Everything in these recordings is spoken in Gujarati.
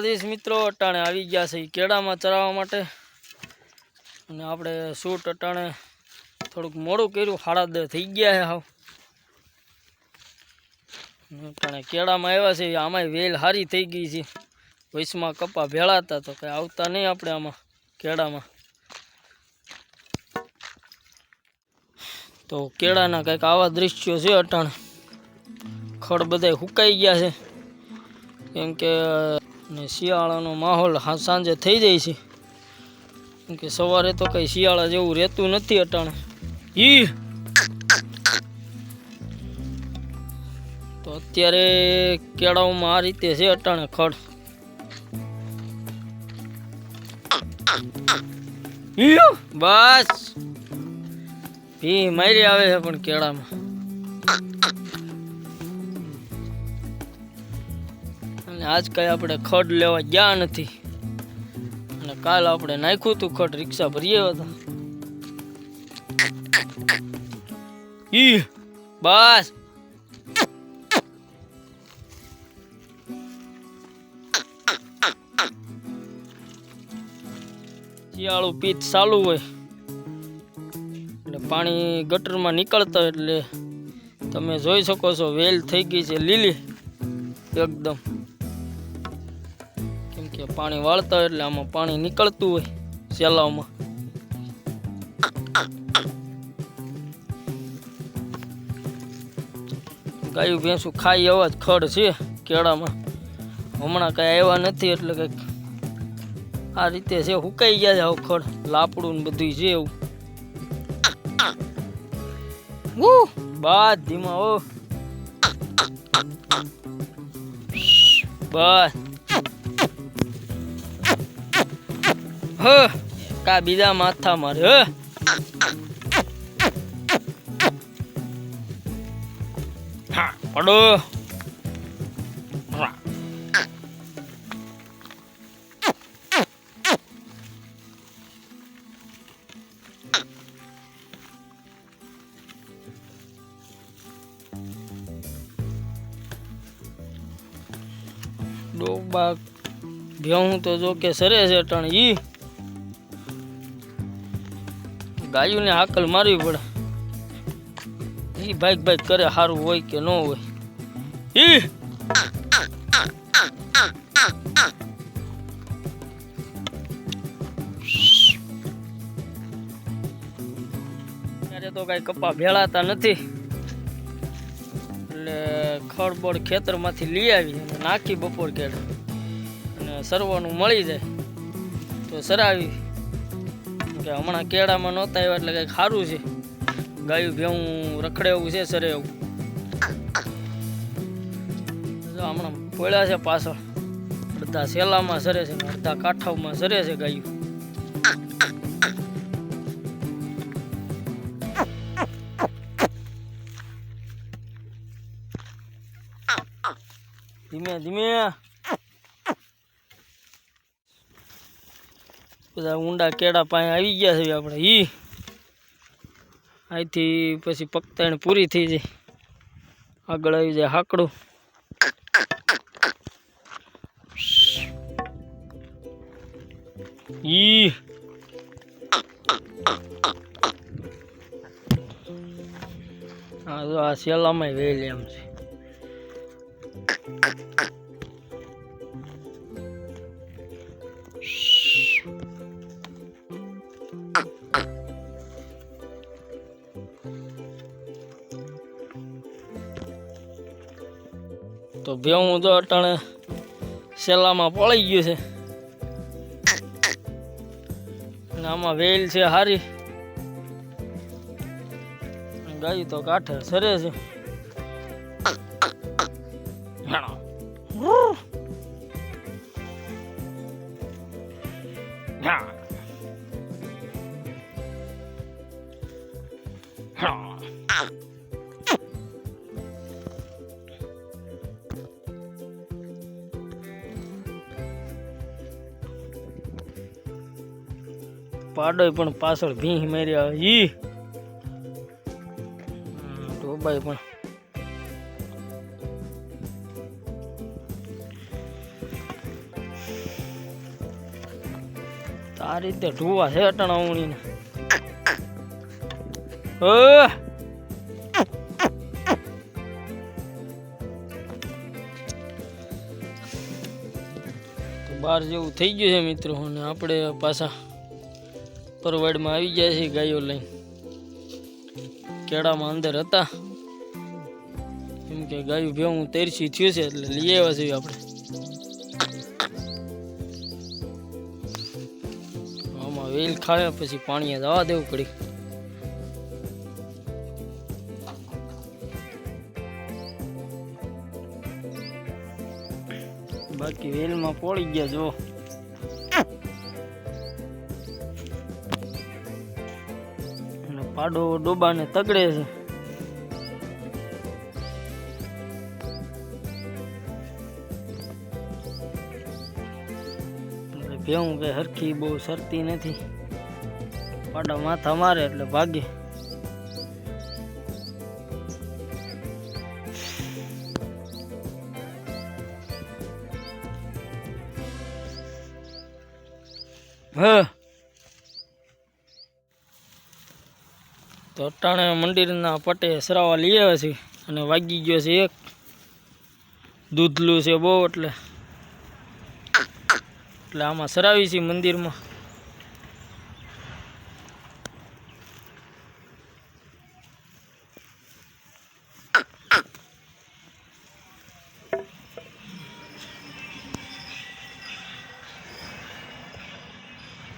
દ્વારકાધીશ મિત્રો, અટાણે આવી ગયા છે કેળામાં ચરાવવા માટે. અને આપણે શૂટ અટાણે થોડુંક મોડું કર્યું, હાડા થઈ ગયા છે હાવ. પણ કેળામાં આવ્યા છે, આમાંય વેલ સારી થઈ ગઈ છે. વૈશમાં કપા ભેળા હતા તો કંઈ આવતા નહીં આપણે આમાં કેળામાં. તો કેળાના કંઈક આવા દ્રશ્યો છે અટાણે. ખડ બધા સુકાઈ ગયા છે. કેમ કે ને શિયાળાનો માહોલ સાંજે થઈ જાય છે. કેમ કે સવારે તો કંઈ શિયાળા જેવું રહેતું નથી અટાણે. ઈ! તો અત્યારે કેળાઓમાં આ રીતે છે અટાણે ખડ. બસ! ભી મારી આવે છે પણ કેળામાં. આજ કઈ આપણે ખડ લેવા ગયા નથી. અને કાલ આપણે નાખ્યું હતું ખડ, રિક્ષા ભરીએ હતા. ઈ, બસ. શિયાળું પીત ચાલુ હોય. એટલે પાણી ગટરમાં નીકળતા એટલે તમે જોઈ શકો છો, વેલ થઈ ગઈ છે, લીલી, એકદમ. પાણી વાળતા એટલે આમાં પાણી નીકળતું હોય સેલાવમાં ગાયું ભેંસું ખાઈ એવા જ ખડ છે કેળામાં. હમણાં કાંઈ આવ્યા નથી એટલે કંઈક આ રીતે છે, હુકાઈ ગયા છે આવું ખડ. લાપડું ને બધું છે એવું. બાદ ધીમા ઓ બસ હ, કા બીજા માથા મારે, હ? હા, પડો. ડોબા ભેહું તો જો કે સરે છે ટણ ઈ. ગાયુંને હાકલ મારવી પડે. એ ભાઈક ભાઈક કરે સારું હોય કે ન હોય. ઈ! તો કઈ કપા ભેળાતા નથી. એટલે ખળબળ ખેતરમાંથી લઈ આવી અને નાખી બપોર કેળ અને સરવાનું મળી જાય. તો સરાવી કે હમણાં કેળામાં નહોતા આવ્યા એટલે કંઈક સારું છે. ગાયું ભેવું રખડે એવું છે સરે એવું હમણાં પોળ્યા છે પાછળ. અડધા સેલામાં સરે છે અડધા કાંઠામાં સરે છે ગાયું. ધીમે ધીમે. બધા ઊંડા કેળા પાસે આવી ગયા છે આપણે. ઈ અહીંથી પછી પકતાણ પૂરી થઈ જાય. આગળ આવી જાય હાકડું. ઈ આ શેલામાં વહેલી એમ છે. તો ભેવું તો અટાણે સેલામાં પડી ગયું છે આમાં વેલ છે હારી ગાય તો કાંઠે સરે છે. હા. પાડોય પણ પાછળ ભીંહ માર્યા ઈ. ઢોબાઈ પણ. આ રીતે ઢુવા છે અટાણા ને ઓ! તો બાર જેવું થઈ ગયું છે મિત્રો, અને આપણે પાછા પરવાડમાં આવી જાય છે ગાયો લઈને. કેળામાં અંદર હતા. એમ કે ગાયું ભેવું તરસી થયું છે એટલે લઈ આવ્યા છીએ આપણે. આમાં વેલ ખાવે પછી પાણીએ જવા દેવું પડી. બાકી વેલમાં પોળી ગયા જો. પાડો ડોબાને તગડે છે. ભેવું કે હરખી બહુ સરતી નથી. પાડા માથા મારે એટલે ભાગે. હા તો અટાણે મંદિરના પટે સરાવા લઈ આવ્યા છે અને વાગી ગયો છે એક. દૂધલું છે બહુ એટલે. એટલે આમાં સરાવી છે મંદિરમાં.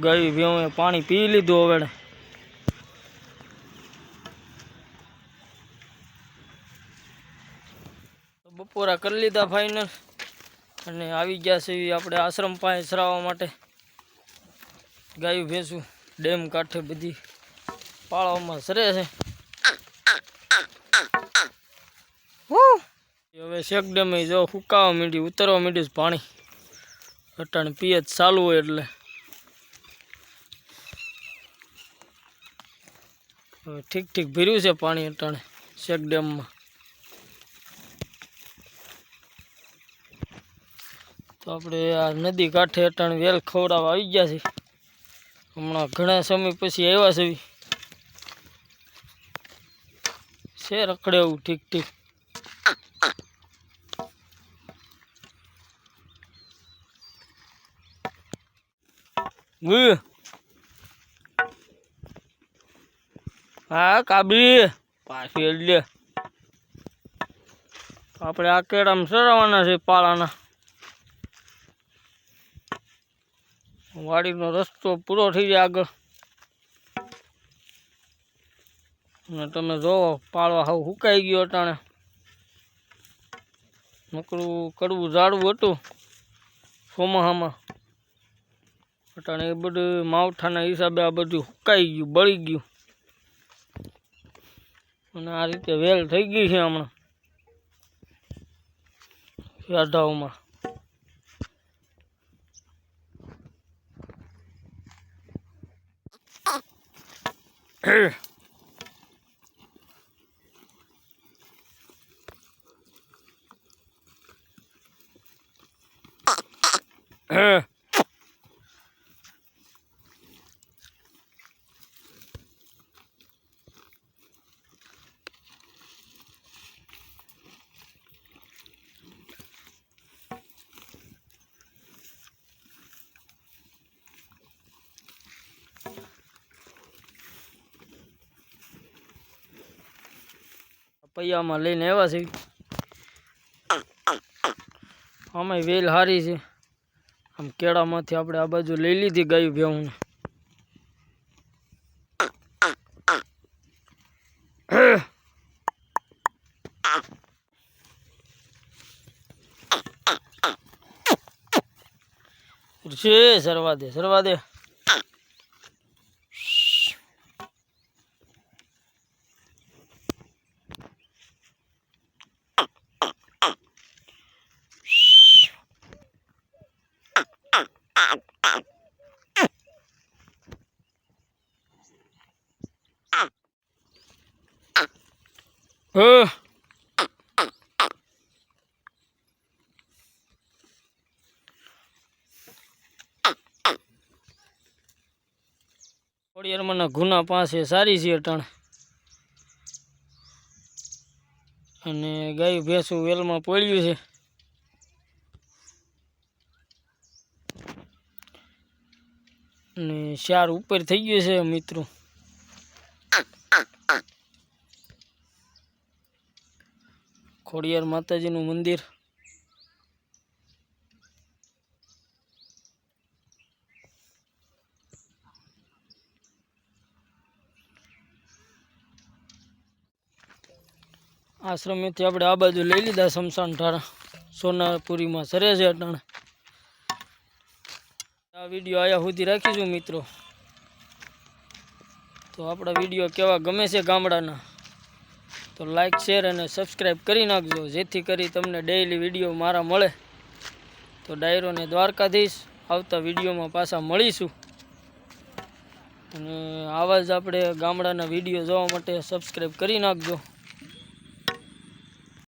ગાય ભેવું પાણી પી લીધું હવે બપોરા કરી લીધા ફાઇનલ અને આવી ગયા છે આપણે આશ્રમ પાસે સરાવવા માટે. ગાયું ભેંસું ડેમ કાંઠે બધી પાળવામાં સરે છે. હવે શેક ડેમે જો સુકાવા માંડ્યું ઉતરવા માંડ્યું પાણી. અટાણે પિયત ચાલુ હોય એટલે. હવે ઠીક ઠીક ભર્યું છે પાણી અટાણે શેક ડેમમાં. તો આપણે આ નદી કાંઠે અટાણ વેલ ખવડાવવા આવી ગયા છે હમણાં ઘણા સમય પછી આવ્યા છે. છે રખડે એવું ઠીક ઠીક. હા, કાબી. પાછી એટલે આપણે આ કેળામાં સરાવવાના છે પાળાના. વાડીનો રસ્તો પૂરો થઈ જાય આગળ. અને તમે જોવો પાળો હાવ સુકાઈ ગયો અટાણે. નકરું કડવું ઝાડવું હતું ચોમાહામાં. અટાણે એ બધું માવઠાના હિસાબે આ બધું સુકાઈ ગયું, બળી ગયું. અને આ રીતે વેલ થઈ ગઈ છે હમણાં. Uh. પૈયામાં લઈને આવ્યા છે આમાં વેલ હારી છે. આમ કેળામાંથી આપણે આ બાજુ લઈ લીધી ગાયું ભેહું છે, સરવા દે સરવા દે. એમાંના ગુના પાસે સારી છે અટાણ. અને ગાય ભેંસું વેલમાં પડ્યું છે. અને શાર ઉપર થઈ ગયું છે મિત્રો. ખોડિયાર માતાજીનું મંદિર. આશ્રમેથી આપણે આ બાજુ લઈ લીધા શમશાન ઠારા. સોનાપુરીમાં સરે છે અટાણે. આ વીડિયો આયા સુધી રાખીશું મિત્રો. તો આપણા વીડિયો કેવા ગમે છે ગામડાના. તો લાઇક શેર અને સબસ્ક્રાઈબ કરી નાખજો. જેથી કરી તમને ડેઈલી વીડિયો મારા મળે. તો ડાયરોને દ્વારકાધીશ, આવતા વિડીયોમાં પાછા મળીશું. અને આવા જ આપણે ગામડાના વીડિયો જોવા માટે સબસ્ક્રાઈબ કરી નાખજો.